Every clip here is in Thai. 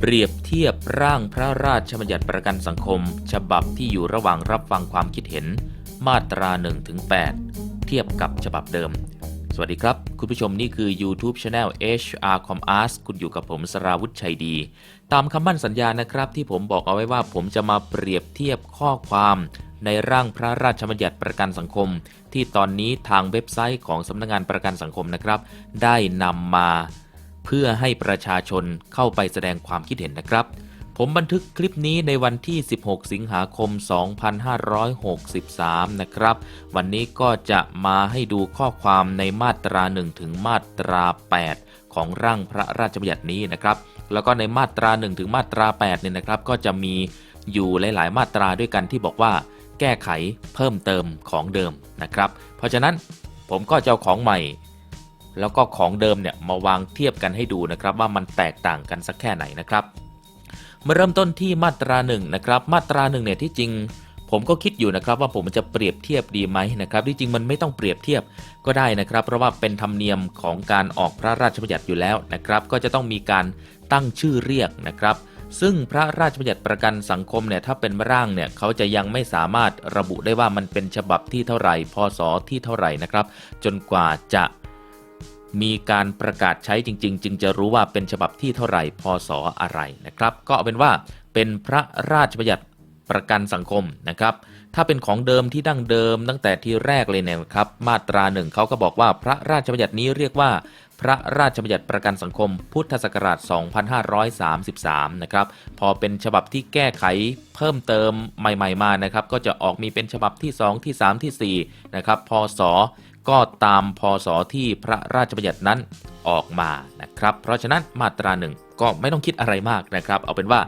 เปรียบเทียบร่างพระราชบัญญัติประกันสังคม ฉบับที่อยู่ระหว่างรับฟังความคิดเห็น มาตรา1ถึง8เทียบกับฉบับเดิม สวัสดีครับ คุณผู้ชมนี่คือ YouTube Channel HR Com Ars คุณอยู่กับผมสราวุฒิชัยดี ตามคำมั่นสัญญานะครับที่ผมบอกเอาไว้ว่าผมจะมาเปรียบเทียบข้อความในร่างพระราชบัญญัติประกันสังคม ที่ตอนนี้ทางเว็บไซต์ของสำนักงานประกันสังคมนะครับ ได้นำมา เพื่อให้ประชาชนเข้าไปแสดงความคิดเห็นนะครับ ผมบันทึกคลิปนี้ในวันที่ 16 สิงหาคม 2563 นะครับ วันนี้ก็จะมาให้ดูข้อความในมาตรา 1 ถึงมาตรา 8 ของร่างพระราชบัญญัตินี้นะครับ แล้วก็ในมาตรา 1 ถึงมาตรา 8 เนี่ยนะครับ ก็จะมีอยู่หลาย ๆ มาตราด้วยกันที่บอกว่า แก้ไขเพิ่มเติมของเดิมนะครับ เพราะฉะนั้นผมก็จะเอาของใหม่ แล้วก็ของเดิมเนี่ยมาวางเทียบกันให้ดูนะครับว่ามันแตกต่างกันสักแค่ไหนนะครับมาเริ่มต้นที่มาตราหนึ่งนะครับมาตราหนึ่งเนี่ยที่จริง ผมก็คิดอยู่นะครับว่าผมจะเปรียบเทียบดีไหมนะครับที่จริงมันไม่ต้องเปรียบเทียบก็ได้นะครับ เพราะว่าเป็นธรรมเนียมของการออกพระราชบัญญัติอยู่แล้วนะครับ ก็จะต้องมีการตั้งชื่อเรียกนะครับซึ่งพระราชบัญญัติประกันสังคมเนี่ยถ้าเป็นร่างเนี่ยเขาจะยังไม่สามารถระบุได้ว่ามันเป็นฉบับที่เท่าไหร่พศที่เท่าไหร่นะครับ จนกว่าจะ มีการประกาศใช้จริง ๆ จึงจะรู้ว่าเป็นฉบับที่เท่าไหร่พศอะไรนะครับ ก็เอาเป็นว่าเป็นพระราชบัญญัติประกันสังคมนะครับ ถ้าเป็นของเดิมที่ดั้งเดิมตั้งแต่ที่แรกเลยเนี่ยครับ มาตราหนึ่งเขาก็บอกว่าพระราชบัญญัตินี้เรียกว่า พระราชบัญญัติประกันสังคม พุทธศักราช 2533 นะครับ พอเป็นฉบับที่แก้ไขเพิ่มเติมใหม่ ๆ มานะครับ ก็จะออกมีเป็นฉบับที่ 2 ที่ 3 ที่4นะครับ พศ ก็ตามพศที่พระราชบัญญัตินั้นออกมานะครับ เพราะฉะนั้นมาตราหนึ่งก็ไม่ต้องคิดอะไรมากนะครับ เอาเป็นว่า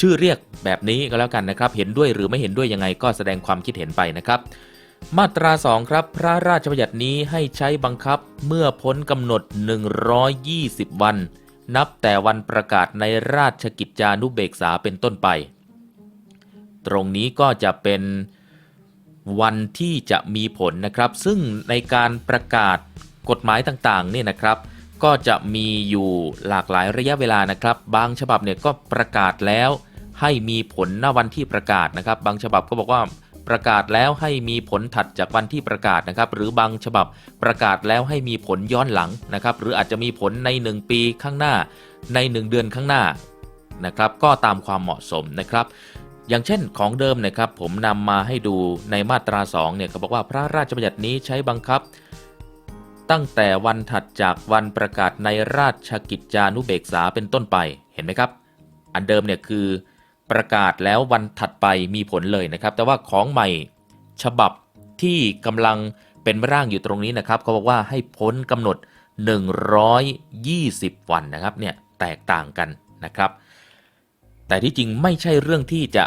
ชื่อเรียกแบบนี้ก็แล้วกันนะครับ เห็นด้วยหรือไม่เห็นด้วยยังไงก็แสดงความคิดเห็นไปนะครับ มาตรา 2 ครับ พระราชบัญญัตินี้ให้ใช้บังคับเมื่อพ้นกำหนด 120 วัน นับแต่วันประกาศในราชกิจจานุเบกษาเป็นต้นไป ตรงนี้ก็จะเป็น วันที่จะมีผลนะครับ ซึ่งในการประกาศกฎหมายต่างๆเนี่ยนะครับ ก็จะมีอยู่หลากหลายระยะเวลานะครับ บางฉบับเนี่ยก็ประกาศแล้วให้มีผลณวันที่ประกาศนะครับ บางฉบับก็บอกว่าประกาศแล้วให้มีผลถัดจากวันที่ประกาศนะครับ หรือบางฉบับประกาศแล้วให้มีผลย้อนหลังนะครับ หรืออาจจะมีผลใน 1 ปีข้างหน้าใน 1 เดือนข้างหน้านะครับ ก็ตามความเหมาะสมนะครับ อย่างเช่นของเดิมนะครับผมนำมาให้ดูในมาตรา2เนี่ยเขาบอกว่าพระราชบัญญัตินี้ใช้บังคับ ตั้งแต่วันถัดจากวันประกาศในราชกิจจานุเบกษาเป็นต้นไปเห็นไหมครับ อันเดิมเนี่ยคือประกาศแล้ววันถัดไปมีผลเลยนะครับ แต่ว่าของใหม่ฉบับที่กำลังเป็นร่างอยู่ตรงนี้นะครับเขาบอกว่าให้พ้นกำหนด 120 วันนะครับเนี่ยแตกต่างกันนะครับ แต่ที่จริงไม่ใช่เรื่องที่จะ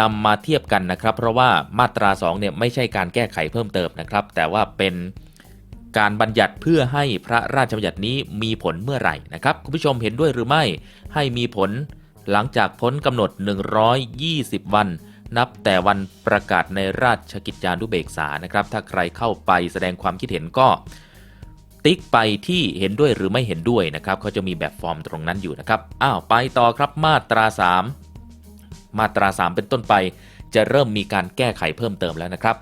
นำมาเทียบกันนะครับ เพราะว่ามาตรา2เนี่ยไม่ใช่การแก้ไขเพิ่มเติมนะครับ แต่ว่าเป็นการบัญญัติเพื่อให้พระราชบัญญัตินี้มีผลเมื่อไหร่นะครับ คุณผู้ชมเห็นด้วยหรือไม่ให้มีผลหลังจากพ้นกำหนด 120 วัน นับแต่วันประกาศในราชกิจจานุเบกษานะครับ ถ้าใครเข้าไปแสดงความคิดเห็นก็ ติ๊กไปที่เห็นด้วยหรือไม่เห็นด้วยนะครับเขาจะมีแบบฟอร์มตรงนั้นอยู่นะครับอ้าวไปต่อครับมาตรา 3 มาตรา 3 เป็นต้นไป จะเริ่มมีการแก้ไขเพิ่มเติมแล้วนะครับ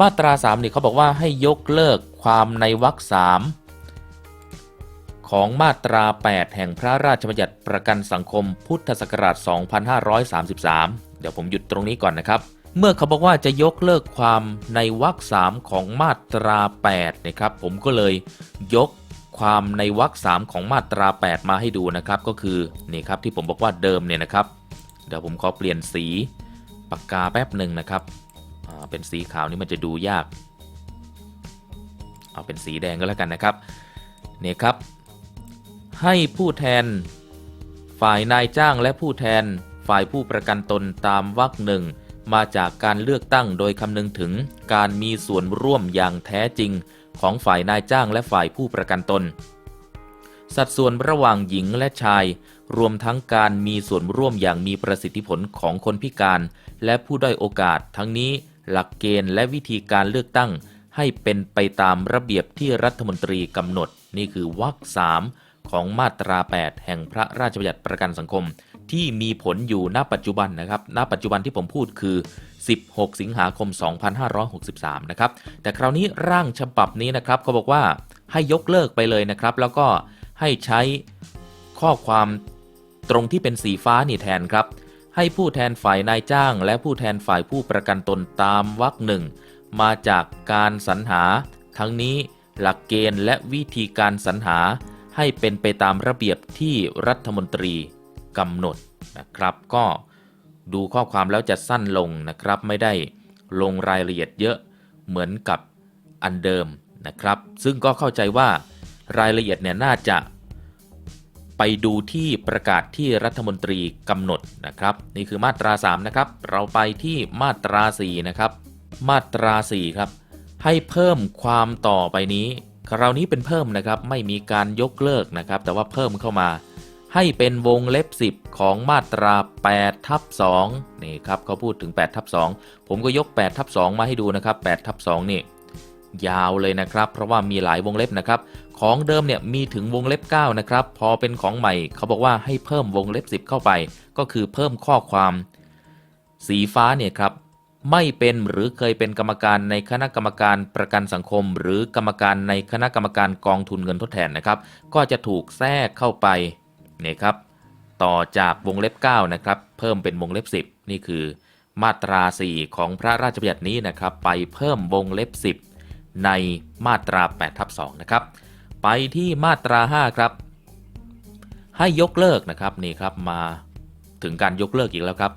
มาตรา3นี่เขาบอกว่าให้ยกเลิกความในวรรคสามของมาตรา 8 แห่งพระราชบัญญัติประกันสังคมพุทธศักราช 2533 เดี๋ยวผมหยุดตรงนี้ก่อนนะครับ เมื่อเขาบอกว่าจะยกเลิกความในวรรคสามของมาตรา8นะครับผมก็เลยยกความในวรรคสามของมาตรา 8 มาให้ดูนะครับ ก็คือนี่ครับที่ผมบอกว่าเดิมเนี่ยนะครับ เดี๋ยวผมขอเปลี่ยนสีปากกาแป๊บหนึ่งนะครับเป็นสีขาวนี่มันจะดูยาก เอาเป็นสีแดงก็แล้วกันนะครับนี่ครับ ให้ผู้แทนฝ่ายนายจ้างและผู้แทนฝ่ายผู้ประกันตนตามวรรคหนึ่ง มาจากการเลือกตั้งโดยคำนึงถึงการมีส่วนร่วมอย่างแท้จริงของฝ่ายนายจ้างและฝ่ายผู้ประกันตน สัดส่วนระหว่างหญิงและชาย รวมทั้งการมีส่วนร่วมอย่างมีประสิทธิผลของคนพิการ และผู้ด้อยโอกาส ทั้งนี้หลักเกณฑ์และวิธีการเลือกตั้ง ให้เป็นไปตามระเบียบที่รัฐมนตรีกำหนด นี่คือวรรคสามของมาตรา 8 แห่งพระราชบัญญัติประกันสังคม ที่มีผลอยู่ณปัจจุบันนะครับ ณ ปัจจุบันที่ผมพูดคือ 16 สิงหาคม 2563 นะครับ แต่คราวนี้ร่างฉบับนี้นะครับเขาบอกว่าให้ยกเลิกไปเลยนะครับ แล้วก็ให้ใช้ข้อความตรงที่เป็นสีฟ้านี่แทนครับ ให้ผู้แทนฝ่ายนายจ้าง และผู้แทนฝ่ายผู้ประกันตนตามวรรคหนึ่งมาจากการสรรหา ทั้งนี้หลักเกณฑ์และวิธีการสรรหาให้เป็นไปตามระเบียบที่รัฐมนตรี กำหนดนะครับ ก็ดูข้อความแล้วจะสั้นลงนะครับ ไม่ได้ลงรายละเอียดเยอะเหมือนกับอันเดิมนะครับ ซึ่งก็เข้าใจว่ารายละเอียดเนี่ยน่าจะไปดูที่ประกาศที่รัฐมนตรีกำหนดนะครับ นี่คือมาตรา 3 นะครับ เราไปที่มาตรา 4 นะครับ มาตรา 4 ครับ ให้เพิ่มความต่อไปนี้ คราวนี้เป็นเพิ่มนะครับ ไม่มีการยกเลิกนะครับ แต่ว่าเพิ่มเข้ามา ให้เป็นวงเล็บ 10 ของมาตรา8ทับ2นี่ครับเขาพูดถึง8ทับ2ผมก็ยก8ทับ2มาให้ดูนะครับ8ทับ2นี่ยาวเลยนะครับ เพราะว่ามีหลายวงเล็บนะครับ ของเดิมเนี่ยมีถึงวงเล็บ 9 นะครับ พอเป็นของใหม่เขาบอกว่าให้เพิ่มวงเล็บ 10 เข้าไป ก็คือเพิ่มข้อความ สีฟ้าเนี่ยครับไม่เป็นหรือเคยเป็นกรรมการในคณะกรรมการประกันสังคม หรือกรรมการในคณะกรรมการกองทุนเงินทดแทนนะครับ ก็จะถูกแทรกเข้าไป นี่ยครับต่อจากวงเล็บ 9 นะครับ เพิ่มเป็นวงเล็บ 10 นี่คือ มาตรา 4 ของพระราชบัญญัตินี้นะครับ ไปเพิ่มวงเล็บ 10 ในมาตรา8ทับ2นะครับ ไปที่มาตรา 5 ครับ ให้ยกเลิกนะครับนี่ครับมาถึงการยกเลิกอีกแล้วครับ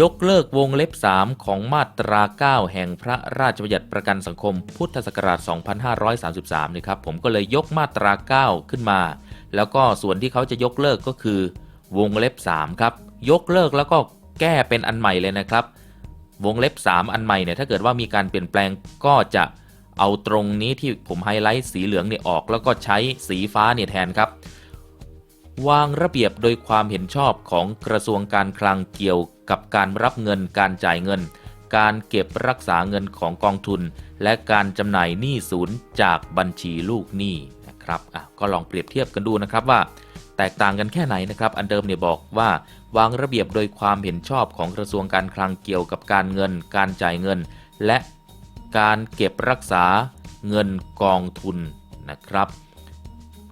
ยกเลิกวงเล็บ 3 ของมาตรา 9 แห่งพระราชบัญญัติประกันสังคมพุทธศักราช 2533นี่ครับผมก็เลยยกมาตรา 9 ขึ้นมา แล้วก็ส่วนที่เขาจะยกเลิกก็คือ วงเล็บ 3 ครับ ยกเลิกแล้วก็แก้เป็นอันใหม่เลยนะครับ วงเล็บ 3 อันใหม่เนี่ยถ้าเกิดว่ามีการเปลี่ยนแปลงก็จะเอาตรงนี้ที่ผมไฮไลท์สีเหลืองเนี่ยออก แล้วก็ใช้สีฟ้าเนี่ยแทนครับ วางระเบียบโดยความเห็นชอบของกระทรวงการคลังเกี่ยวกับการรับเงินการจ่ายเงิน การเก็บรักษาเงินของกองทุน และการจำหน่ายหนี้ศูนย์จากบัญชีลูกหนี้ นะครับอะก็ลองเปรียบเทียบกันดูนะครับว่า แตกต่างกันแค่ไหนนะครับ อันเดิมเนี่ยบอกว่าวางระเบียบโดยความเห็นชอบของกระทรวงการคลังเกี่ยวกับการเงิน การจ่ายเงิน และการเก็บรักษาเงินกองทุนนะครับ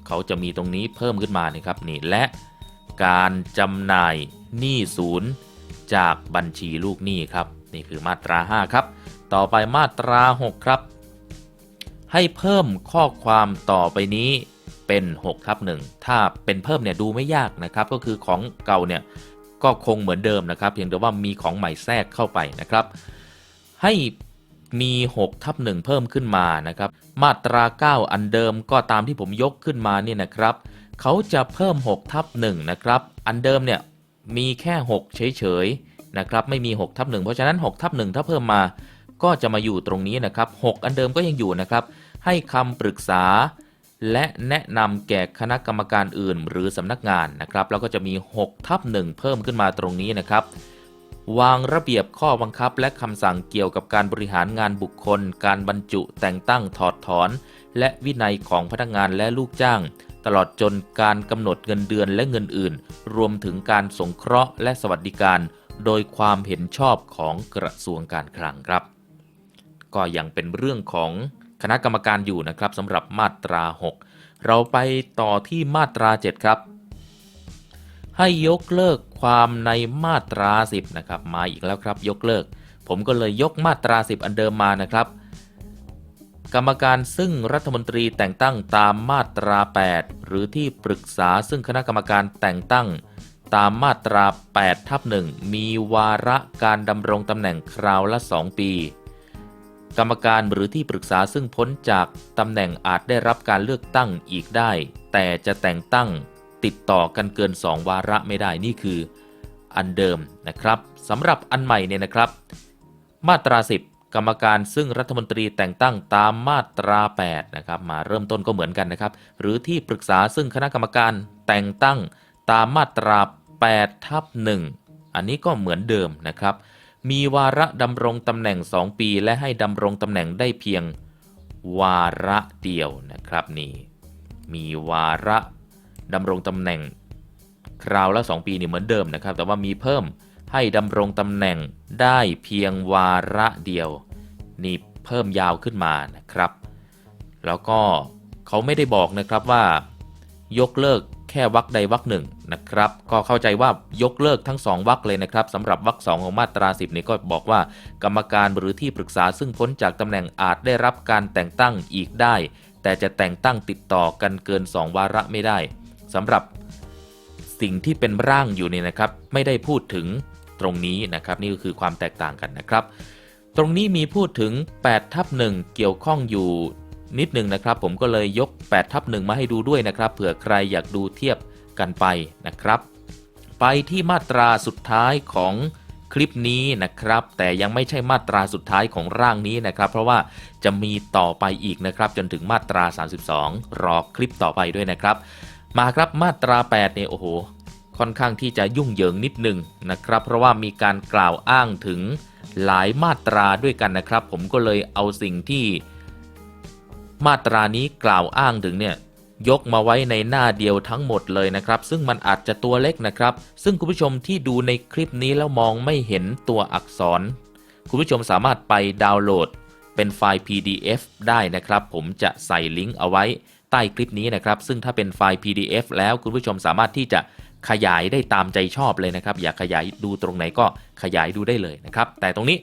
เขาจะมีตรงนี้เพิ่มขึ้นมานี่ครับนี่และการจำหน่ายหนี้ศูนย์จากบัญชีลูกหนี้ครับ นี่คือมาตรา 5 ครับ ต่อไปมาตรา 6 ครับ ให้เพิ่มข้อความต่อไปนี้เป็น6ทับ1ถ้าเป็นเพิ่มเนี่ยดูไม่ยากนะครับ ก็คือของเก่าเนี่ยก็คงเหมือนเดิมนะครับ เพียงแต่ว่ามีของใหม่แทรกเข้าไปนะครับ ให้มี6ทับ1เพิ่มขึ้นมานะครับ มาตรา 9 อันเดิมก็ตามที่ผมยกขึ้นมาเนี่ยนะครับ เขาจะเพิ่ม6ทับ1นะครับ อันเดิมเนี่ยมีแค่ 6 เฉยๆนะครับ ไม่มี6ทับ1เพราะฉะนั้น6ทับ1ถ้าเพิ่มมา ก็จะมาอยู่ตรงนี้นะครับ 6 อันเดิมก็ยังอยู่นะครับ ให้คำปรึกษา และแนะนำแก่คณะกรรมการอื่น หรือสำนักงานนะครับ แล้วก็จะมี 6 ทับ1เพิ่มขึ้นมาตรงนี้นะครับ วางระเบียบข้อบังคับ และคำสั่งเกี่ยวกับการบริหารงานบุคคล การบรรจุแต่งตั้งถอดถอน และวินัยของพนักงานและลูกจ้างตลอดจนการกำหนดเงินเดือนและเงินอื่น รวมถึงการสงเคราะห์และสวัสดิการ โดยความเห็นชอบของกระทรวงการคลังครับ ก็ยังเป็นเรื่องของคณะกรรมการอยู่นะครับสำหรับมาตรา 6 เราไปต่อที่มาตรา 7 ครับ ให้ยกเลิกความในมาตรา 10 นะครับ มาอีกแล้วครับ ยกเลิก ผมก็เลยยกมาตรา 10 อันเดิมมานะครับ กรรมการซึ่งรัฐมนตรีแต่งตั้งตามมาตรา 8 หรือที่ปรึกษาซึ่งคณะกรรมการแต่งตั้งตามมาตรา8ทับ1มีวาระการดำรงตำแหน่งคราวละ 2 ปี กรรมการหรือที่ปรึกษาซึ่งพ้นจากตำแหน่งอาจได้รับการเลือกตั้งอีกได้ แต่จะแต่งตั้งติดต่อกันเกิน 2 วาระไม่ได้นี่คืออันเดิมนะครับสำหรับอันใหม่เนี่ยนะครับ มาตรา 10 กรรมการซึ่งรัฐมนตรีแต่งตั้งตามมาตรา 8 นะครับ มาเริ่มต้นก็เหมือนกันนะครับ หรือที่ปรึกษาซึ่งคณะกรรมการแต่งตั้งตามมาตรา8ทับ1อันนี้ก็เหมือนเดิมนะครับ มีวาระดำรงตำแหน่ง 2 ปีและให้ดำรงตำแหน่งได้เพียงวาระเดียวนะครับนี่มีวาระดำรงตำแหน่ง คราวละ 2 ปีนี่เหมือนเดิมนะครับ แต่ว่ามีเพิ่มให้ดำรงตำแหน่งได้เพียงวาระเดียว นี่เพิ่มยาวขึ้นมานะครับ แล้วก็เขาไม่ได้บอกนะครับว่ายกเลิก แค่วรรคใดวรรคหนึ่งนะครับ ก็เข้าใจว่ายกเลิกทั้งสองวรรคเลยนะครับสำหรับวรรคสองของมาตรา 10นี่ก็บอกว่า กรรมการหรือที่ปรึกษาซึ่งพ้นจากตำแหน่งอาจได้รับการแต่งตั้งอีกได้ แต่จะแต่งตั้งติดต่อกันเกิน 2 วาระไม่ได้สำหรับสิ่งที่เป็นร่างอยู่เนี่ยนะครับ ไม่ได้พูดถึงตรงนี้นะครับนี่ก็คือความแตกต่างกันนะครับ ตรงนี้มีพูดถึง8ทับ1เกี่ยวข้องอยู่ นิดหนึ่งนะครับ ผมก็เลยยก8ทับ1มาให้ดูด้วยนะครับ เผื่อใครอยากดูเทียบกันไปนะครับ ไปที่มาตราสุดท้ายของคลิปนี้นะครับ แต่ยังไม่ใช่มาตราสุดท้ายของร่างนี้นะครับ เพราะว่าจะมีต่อไปอีกนะครับ จนถึงมาตรา 32 รอคลิปต่อไปด้วยนะครับ มาครับมาตรา8เนี่ยโอ้โหค่อนข้างที่จะยุ่งเหยิงนิดหนึ่งนะครับ เพราะว่ามีการกล่าวอ้างถึงหลายมาตราด้วยกันนะครับ ผมก็เลยเอาสิ่งที่ มาตรานี้กล่าวอ้างถึงเนี่ยยกมาไว้ในหน้าเดียวทั้งหมดเลยนะครับ ซึ่งมันอาจจะตัวเล็กนะครับ ซึ่งคุณผู้ชมที่ดูในคลิปนี้แล้วมองไม่เห็นตัวอักษร คุณผู้ชมสามารถไปดาวน์โหลด เป็นไฟล์ PDF ได้นะครับ ผมจะใส่ลิงก์เอาไว้ใต้คลิปนี้นะครับ ซึ่งถ้าเป็นไฟล์ PDF แล้วคุณผู้ชมสามารถที่จะขยายได้ตามใจชอบเลยนะครับ อยากขยายดูตรงไหนก็ขยายดูได้เลยนะครับ แต่ตรงนี้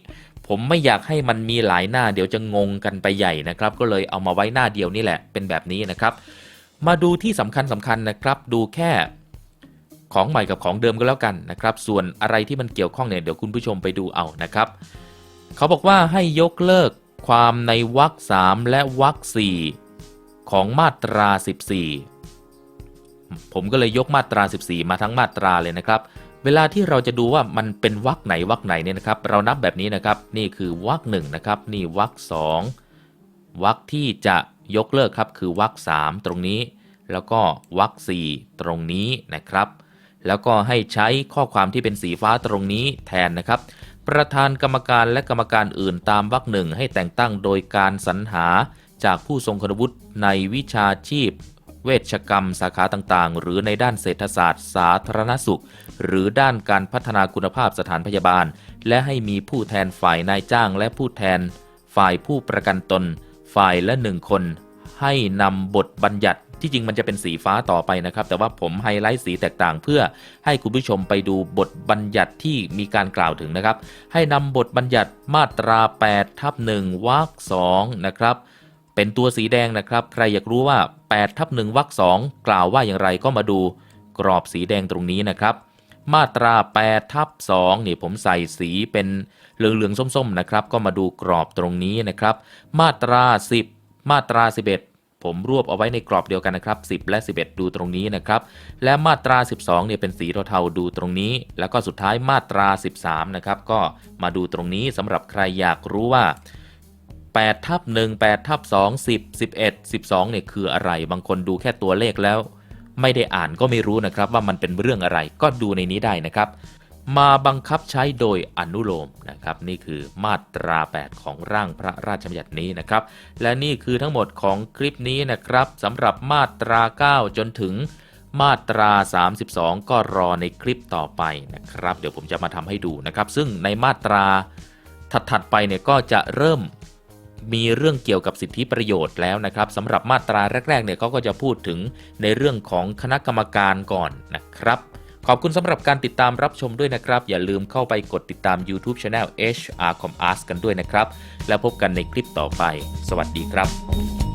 ผมไม่อยากให้มันมีหลายหน้าเดี๋ยวจะงงกันไปใหญ่นะครับ ก็เลยเอามาไว้หน้าเดียวนี่แหละเป็นแบบนี้นะครับ มาดูที่สำคัญสำคัญนะครับ ดูแค่ของใหม่กับของเดิมก็แล้วกันนะครับ ส่วนอะไรที่มันเกี่ยวข้องเนี่ยเดี๋ยวคุณผู้ชมไปดูเอานะครับ เขาบอกว่าให้ยกเลิกความในวรรค3และวรรค4ของมาตรา 14 ผมก็เลยยกมาตรา 14 มาทั้งมาตราเลยนะครับ เวลาที่เราจะดูว่ามันเป็นวรรคไหนวรรคไหนเนี่ยนะครับ เรานับแบบนี้นะครับ นี่คือวรรคหนึ่งนะครับ นี่วรรคสองวรรคที่จะยกเลิกครับ คือวรรคสามตรงนี้ แล้วก็วรรคสี่ตรงนี้นะครับ แล้วก็ให้ใช้ข้อความที่เป็นสีฟ้าตรงนี้แทนนะครับ ประธานกรรมการและกรรมการอื่นตามวรรคหนึ่งให้แต่งตั้งโดยการสรรหาจากผู้ทรงคุณวุฒิในวิชาชีพ เวชกรรมสาขาต่างๆ หรือในด้านเศรษฐศาสตร์ สาธารณสุข หรือด้านการพัฒนาคุณภาพสถานพยาบาล และให้มีผู้แทนฝ่ายนายจ้างและผู้แทน ฝ่ายผู้ประกันตน ฝ่ายละหนึ่งคน ให้นำบทบัญญัติที่จริงมันจะเป็นสีฟ้าต่อไปนะครับ แต่ว่าผมไฮไลท์สีแตกต่างเพื่อให้คุณผู้ชมไปดูบทบัญญัติที่มีการกล่าวถึงนะครับ ให้นำบทบัญญัติมาตรา8ทับ1วรรค2นะครับ เป็นตัวสีแดงนะครับ ใครอยากรู้ว่า 8ทับ1วรรค2กล่าวว่าอย่างไรก็มาดูกรอบสีแดงตรงนี้นะครับ มาตรา8ทับ2นี่ผมใส่สีเป็นเหลืองๆส้มๆนะครับ ก็มาดูกรอบตรงนี้นะครับ มาตรา 10 มาตรา 11 ผมรวบเอาไว้ในกรอบเดียวกันนะครับ 10 และ 11 ดูตรงนี้นะครับ และมาตรา 12เนี่ยเป็นสีเทาๆดูตรงนี้ แล้วก็สุดท้ายมาตรา 13นะครับก็มาดูตรงนี้สำหรับใครอยากรู้ว่า 8ทับ1 8ทับ2 10 11 12เนี่ยคืออะไร บางคนดูแค่ตัวเลขแล้ว ไม่ได้อ่านก็ไม่รู้นะครับว่ามันเป็นเรื่องอะไรก็ดูในนี้ได้นะครับ มาบังคับใช้โดยอนุโลมนะครับ นี่คือมาตรา 8 ของร่างพระราชบัญญัตินี้นะครับ และนี่คือทั้งหมดของคลิปนี้นะครับสำหรับมาตรา 9 จนถึงมาตรา 32 ก็รอในคลิปต่อไปนะครับ เดี๋ยวผมจะมาทำให้ดูนะครับ ซึ่งในมาตราถัดๆไปเนี่ยก็จะเริ่ม มีเรื่องเกี่ยวกับสิทธิประโยชน์แล้วนะครับสำหรับมาตราแรกๆเนี่ยเขาก็จะพูดถึงในเรื่องของคณะกรรมการก่อนนะครับ ขอบคุณสำหรับการติดตามรับชมด้วยนะครับ อย่าลืมเข้าไปกดติดตาม YouTube Channel HR Com Ask กันด้วยนะครับ แล้วพบกันในคลิปต่อไป สวัสดีครับ